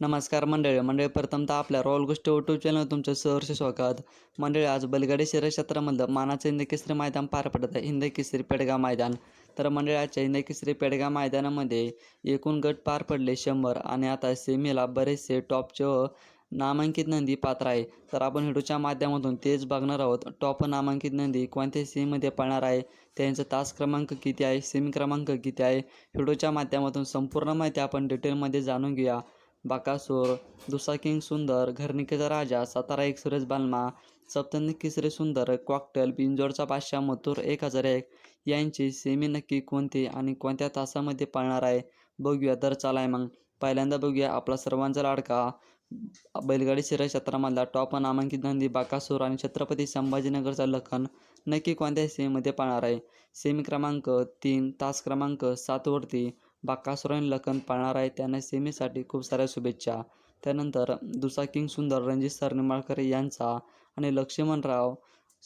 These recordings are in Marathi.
नमस्कार मंडळी मंडळी प्रथमतः आपल्या रॉयल गोष्ट यूट्यूब चॅनल तुमचं सहर्ष स्वागत. मंडळी आज बलगाडी शर्यत क्षेत्रामधलं मानाचं हिंद केसरी मैदान पार पडत आहे हिंद केसरी पेडगाव मैदान. तर मंडळी आजच्या हिंद केसरी पेडगाव मैदानामध्ये एकूण गट पार पडले शंभर आणि आता सेमीला बरेचसे टॉपचे नामांकित नंदी पात्र आहे. तर आपण व्हिडिओच्या माध्यमातून तेच बघणार आहोत टॉप नामांकित नंदी कोणत्या सेमीमध्ये पळणार आहे त्यांचा तास क्रमांक किती आहे सेमी क्रमांक किती आहे व्हिडिओच्या माध्यमातून संपूर्ण माहिती आपण डिटेलमध्ये जाणून घेऊया. बाकासूर दुसा किंग सुंदर घरनिकेचा राजा सातारा एक सुरेश बालमा सप्तनिक किसरे सुंदर कॉकटेल बिंजोडचा बादशाह मथुर एक हजार एक. यांची सेमी नक्की कोणती आणि कोणत्या तासामध्ये पाळणार आहे? बघूया तर चालाय मग. पहिल्यांदा बघूया आपला सर्वांचा लाडका बैलगाडी शर्यत क्षेत्रामधला टॉप नामांकित नंदी बाकासूर आणि छत्रपती संभाजीनगरचा लखन नक्की कोणत्या सेमीमध्ये पाळणार आहे? सेमी क्रमांक तीन तास क्रमांक सातवरती बाकासूर लखन पाळणार आहे. त्यांना सेमीसाठी खूप साऱ्या शुभेच्छा. त्यानंतर दुसरा किंग सुंदर रणजित सरनिमाळकर यांचा आणि लक्ष्मणराव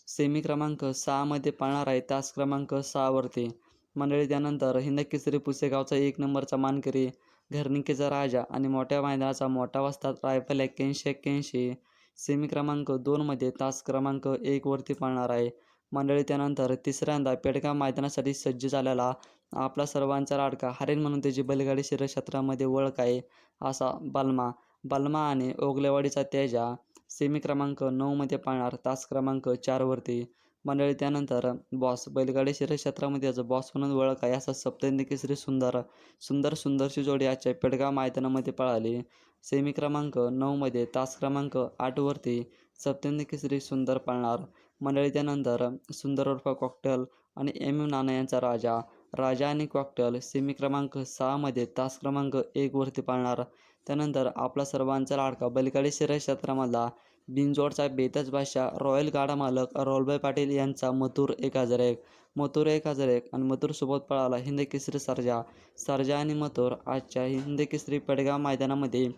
सेमी क्रमांक सहामध्ये पाळणार आहे. तास क्रमांक सहावरती मंडळी त्यानंतर हिंदकेसरी पुसेगावचा एक नंबरचा मानकरी घरनिकेचा राजा आणि मोठ्या मैदानाचा मोठा वस्ताद रायफल एक्क्याऐंशी एक्क्याऐंशी सेमी क्रमांक दोनमध्ये तास क्रमांक एकवरती पाळणार आहे. मंडळी त्यानंतर तिसऱ्यांदा पेडगाव मैदानासाठी सज्ज झालेला आपला सर्वांचा लाडका. हरेन म्हणून त्याची बैलगाडी शिरक्षेत्रामध्ये ओळख आहे असा बलमा. बलमा आणि ओगलेवाडीचा तेजा सेमी क्रमांक नऊमध्ये पाळणार तास क्रमांक चारवरती मंडळी त्यानंतर बॉस बैलगाडी शिरक्षेत्रामध्ये क्षेत्रामध्ये याचं बॉस म्हणून ओळख आहे असा सप्तहिंदी केसरी सुंदर. सुंदर सुंदरशी जोडी आजच्या पेडगाव मैदानामध्ये पळाली. सेमी क्रमांक नऊमध्ये तास क्रमांक आठवरती सप्तहिंदी केसरी सुंदर पाळणार. मंडळी त्यानंतर सुंदर उर्फ कॉकटेल आणि एम एम नाना यांचा राजा. राजा आणि कॉकटेल सेमी क्रमांक सहामध्ये तास क्रमांक एकवरती पाळणार. त्यानंतर आपला सर्वांचा लाडका बलिकाडी शर्यत क्षेत्रामधला बिनजोडचा बेतच बादशाह रॉयल गाडा मालक रोलबाई पाटील यांचा मथुर एक हजार एक. मथुर एक हजार एक आणि मथुरसोबत पळाला हिंद केसरी सरजा. सरजा आणि मथुर आजच्या हिंद केसरी पेडगाव मैदानामध्ये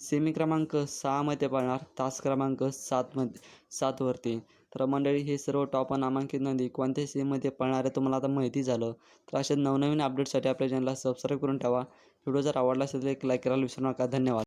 सेमी क्रमांक सहामध्ये पळणार तास क्रमांक सातमध्ये सातवरती तर मंडळी हे सर्व टॉप नामांकित नदी कोणत्या सीमध्ये पळणार आहे तुम्हाला आता माहिती झालं. तर अशा नवनवीन अपडेटसाठी आपल्या चॅनलला सबस्क्राईब करून ठेवा. व्हिडिओ जर आवडला असेल तर एक लाईक करायला विसरू नका. धन्यवाद.